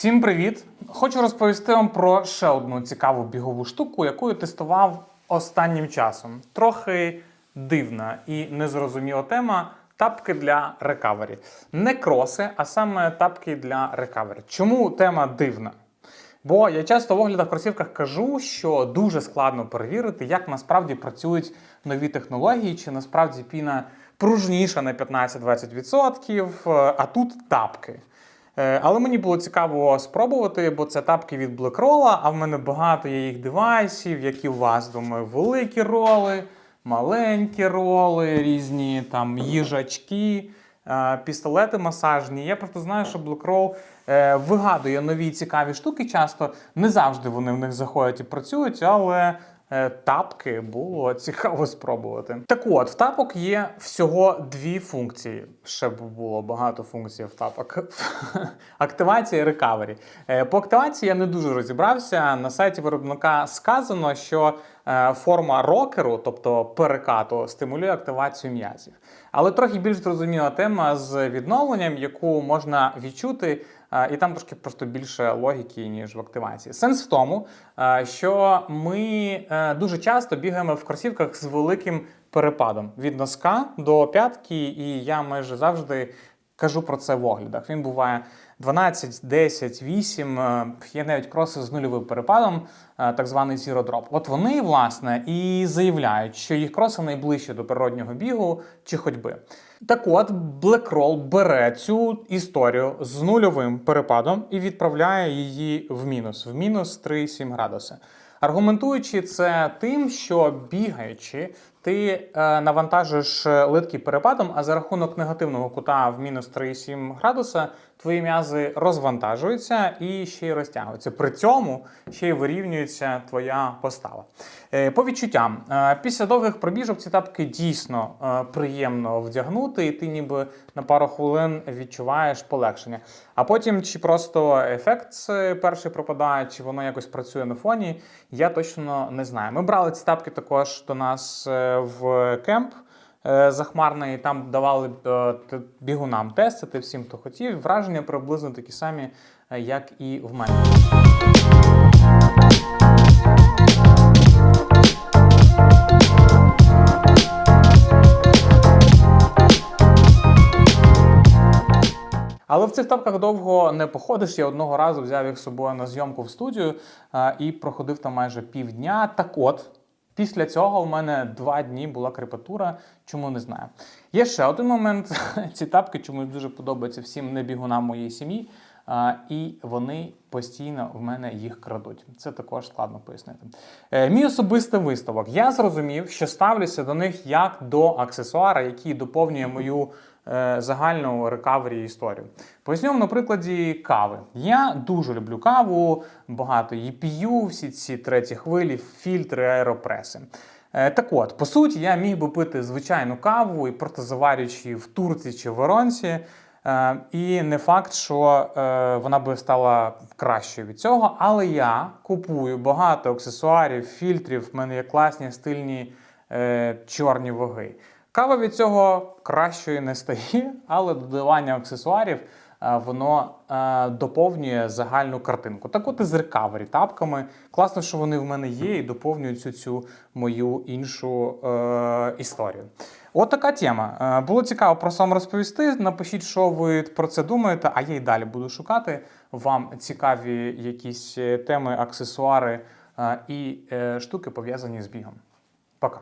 Всім привіт! Хочу розповісти вам про ще одну цікаву бігову штуку, яку я тестував останнім часом. Трохи дивна і незрозуміла тема. Тапки для рекавері. Не кроси, а саме тапки для рекавері. Чому тема дивна? Бо я часто в оглядах кросівках кажу, що дуже складно перевірити, як насправді працюють нові технології, чи насправді піна пружніша на 15-20%, е, а тут тапки. Е, Але мені було цікаво спробувати, бо це тапки від Blackroll, а в мене багато є їх девайсів, які у вас, думаю, великі роли, маленькі роли, різні там їжачки, е, пістолети масажні. Я просто знаю, що Blackroll е, вигадує нові цікаві штуки часто. Не завжди вони в них заходять і працюють, але тапки було цікаво спробувати. Так от, в тапок є всього дві функції. Ще б було багато функцій в тапок. Активація і рекавері. Е, По активації я не дуже розібрався. На сайті виробника сказано, що е, форма рокеру, тобто перекату, стимулює активацію м'язів. Але трохи більш зрозуміла тема з відновленням, яку можна відчути. І там трошки просто більше логіки, ніж в активації. Сенс в тому, що ми е, дуже часто бігаємо в кросівках з великим перепадом від носка до п'ятки, і я майже завжди кажу про це в оглядах. Він буває 12, 10, 8. е, Є навіть кроси з нульовим перепадом, е, так званий zero drop. От вони, власне, і заявляють, що їх кроси найближче до природнього бігу чи ходьби. Так от, BlackRoll бере цю історію з нульовим перепадом і відправляє її в мінус, в мінус 3,7 градуси. Аргументуючи це тим, що бігаючи, ти е, навантажиш литки перепадом, а за рахунок негативного кута в мінус 3,7 градуса твої м'язи розвантажуються і ще й розтягуються. При цьому ще й вирівнюється твоя постава. Е, по відчуттям, е, після довгих пробіжок ці тапки дійсно е, приємно вдягнути, і ти ніби на пару хвилин відчуваєш полегшення. А потім чи просто ефект перший пропадає, чи воно якось працює на фоні, я точно не знаю. Ми брали ці тапки також до нас в кемп захмарний, там давали е, бігунам тестити всім, хто хотів. Враження приблизно такі самі, е, як і в мене. Але в цих тапках довго не походиш. Я одного разу взяв їх з собою на зйомку в студію і проходив там майже півдня. Так от, після цього в мене два дні була крепатура, чому не знаю. Є ще один момент. Ці тапки чомусь дуже подобаються всім небігунам моєї сім'ї. І вони постійно в мене їх крадуть. Це також складно пояснити. Е, мій особистий висновок. Я зрозумів, що ставлюся до них як до аксесуара, який доповнює мою загальну рекавері історію. Поясню на прикладі кави. Я дуже люблю каву, багато її п'ю, всі ці треті хвилі, фільтри, аеропреси. Е, Так от, по суті, я міг би пити звичайну каву і протизаварюючи в Турції чи в Воронці. Е, І не факт, що е, вона би стала кращою від цього, але я купую багато аксесуарів, фільтрів. В мене є класні стильні е, чорні ваги. Кава від цього кращою не стає, але додавання аксесуарів е, воно е, доповнює загальну картинку. Так от і з рекавері тапками. Класно, що вони в мене є і доповнюють цю, цю мою іншу е, історію. От така тема. Е, Було цікаво про сам розповісти. Напишіть, що ви про це думаєте, а я й далі буду шукати вам цікаві якісь теми, аксесуари і штуки пов'язані з бігом. Пока.